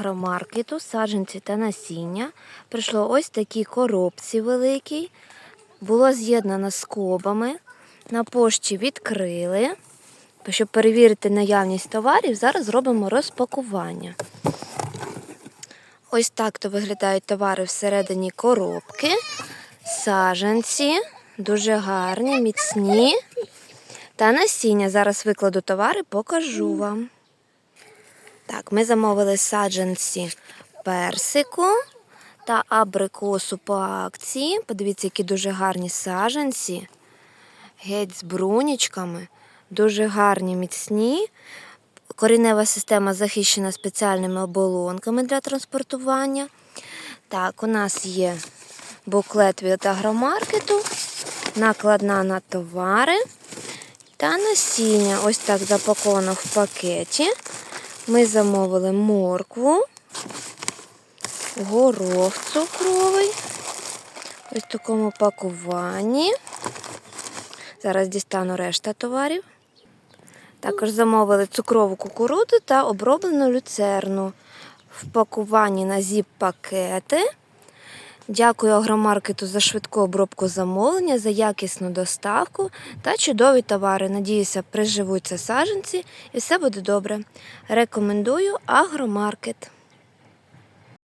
агромаркету, саджанці та насіння. Прийшло ось такі коробці великі. Було з'єднано скобами. На пошті відкрили. Щоб перевірити наявність товарів, зараз зробимо розпакування. Ось так то виглядають товари всередині коробки. Саджанці, дуже гарні, міцні. Та насіння. Зараз викладу товари, покажу вам. Так, ми замовили саджанці персику та абрикосу по акції. Подивіться, які дуже гарні саджанці. Геть з брунічками. Дуже гарні, міцні. Корінева система захищена спеціальними оболонками для транспортування. Так, у нас є буклет від агромаркету, накладна на товари та насіння. Ось так запаковано в пакеті. Ми замовили моркву, горох цукровий. Ось в такому пакуванні. Зараз дістану решта товарів. Також замовили цукрову кукурудзу та оброблену люцерну в пакуванні на зіп-пакети. Дякую агромаркету за швидку обробку замовлення, за якісну доставку та чудові товари. Надіюся, приживуться саджанці і все буде добре. Рекомендую агромаркет.